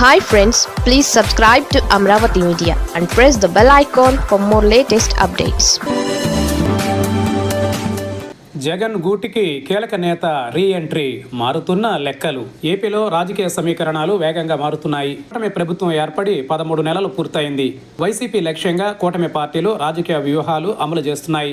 Hi friends please subscribe to Amaravati media and press the bell icon for more latest updates Jagan గూటికి కీలక నేత re entry మారుతున్న లెక్కలు. ఏపీలో రాజకీయ సమీకరణాలు వేగంగా మారుతున్నాయి. కూటమి ప్రభుత్వం ఏర్పడి పదమూడు నెలలు పూర్తయింది. వైసీపీ లక్ష్యంగా కూటమి పార్టీలు రాజకీయ వ్యూహాలు అమలు చేస్తున్నాయి.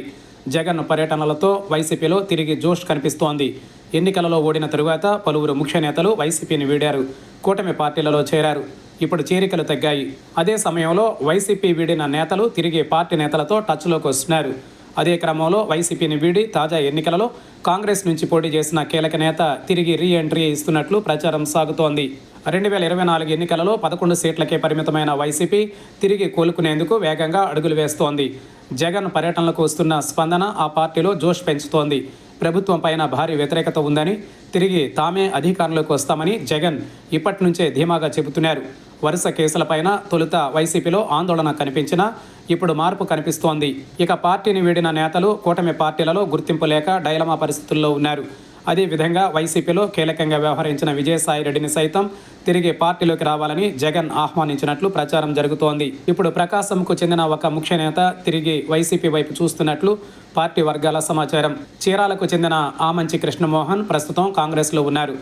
జగన్ పర్యటనలతో వైసీపీలో తిరిగి జోష్ కనిపిస్తోంది. ఎన్నికలలో ఓడిన తరువాత పలువురు ముఖ్య నేతలు వైసీపీని వీడారు. కూటమి పార్టీలలో చేరారు. ఇప్పుడు చేరికలు తగ్గాయి. అదే సమయంలో వైసీపీ వీడిన నేతలు తిరిగి పార్టీ నేతలతో టచ్లోకి వస్తున్నారు. అదే క్రమంలో వైసీపీని వీడి తాజా ఎన్నికలలో కాంగ్రెస్ నుంచి పోటీ చేసిన కీలక నేత తిరిగి రీ ఎంట్రీ ఇస్తున్నట్లు ప్రచారం సాగుతోంది. రెండు వేల ఇరవై నాలుగు ఎన్నికలలో పదకొండు సీట్లకే పరిమితమైన వైసీపీ తిరిగి కోలుకునేందుకు వేగంగా అడుగులు వేస్తోంది. జగన్ పర్యటనలకు వస్తున్న స్పందన ఆ పార్టీలో జోష్ పెంచుతోంది. ప్రభుత్వం పైన భారీ వ్యతిరేకత ఉందని తిరిగి తామే అధికారంలోకి వస్తామని జగన్ ఇప్పటి నుంచే ధీమాగా చెబుతున్నారు. వరుస కేసులపైన తొలుత వైసీపీలో ఆందోళన కనిపించినా ఇప్పుడు మార్పు కనిపిస్తోంది. ఇక పార్టీని వీడిన నేతలు కూటమి పార్టీలలో గుర్తింపు లేక డైలమా పరిస్థితుల్లో ఉన్నారు. అదేవిధంగా వైసీపీలో కీలకంగా వ్యవహరించిన విజయసాయిరెడ్డిని సైతం తిరిగి పార్టీలోకి రావాలని జగన్ ఆహ్వానించినట్లు ప్రచారం జరుగుతోంది. ఇప్పుడు ప్రకాశంకు చెందిన ఒక ముఖ్య నేత తిరిగి వైసీపీ వైపు చూస్తున్నట్లు పార్టీ వర్గాల సమాచారం. చీరాలకు చెందిన ఆమంచి కృష్ణమోహన్ ప్రస్తుతం కాంగ్రెస్లో ఉన్నారు.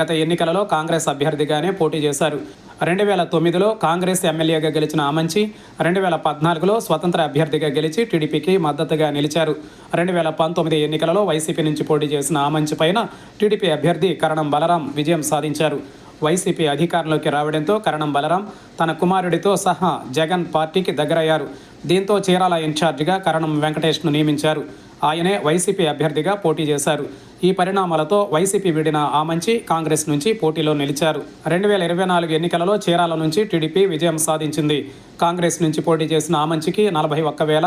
గత ఎన్నికలలో కాంగ్రెస్ అభ్యర్థిగానే పోటీ చేశారు. రెండు వేల తొమ్మిదిలో కాంగ్రెస్ ఎమ్మెల్యేగా గెలిచిన ఆమంచి రెండు వేల పద్నాలుగులో స్వతంత్ర అభ్యర్థిగా గెలిచి టీడీపీకి మద్దతుగా నిలిచారు. రెండు వేల పంతొమ్మిది ఎన్నికలలో వైసీపీ నుంచి పోటీ చేసిన ఆమంచి పైన టీడీపీ అభ్యర్థి కరణం బలరాం విజయం సాధించారు. వైసీపీ అధికారంలోకి రావడంతో కరణం బలరాం తన కుమారుడితో సహా జగన్ పార్టీకి దగ్గరయ్యారు. దీంతో చీరాల ఇన్ఛార్జిగా కరణం వెంకటేష్ను నియమించారు. ఆయనే వైసీపీ అభ్యర్థిగా పోటీ చేశారు. ఈ పరిణామాలతో వైసీపీ వీడిన ఆమంచి కాంగ్రెస్ నుంచి పోటీలో నిలిచారు. రెండు వేల ఇరవై నాలుగు ఎన్నికలలో చీరాల నుంచి టీడీపీ విజయం సాధించింది. కాంగ్రెస్ నుంచి పోటీ చేసిన ఆమంచికి నలభై ఒక్క వేల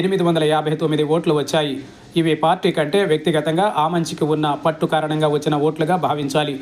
ఎనిమిది వందల యాభై తొమ్మిది ఓట్లు వచ్చాయి. ఇవి పార్టీ కంటే వ్యక్తిగతంగా ఆమంచికి ఉన్న పట్టు కారణంగా వచ్చిన ఓట్లుగా భావించాలి.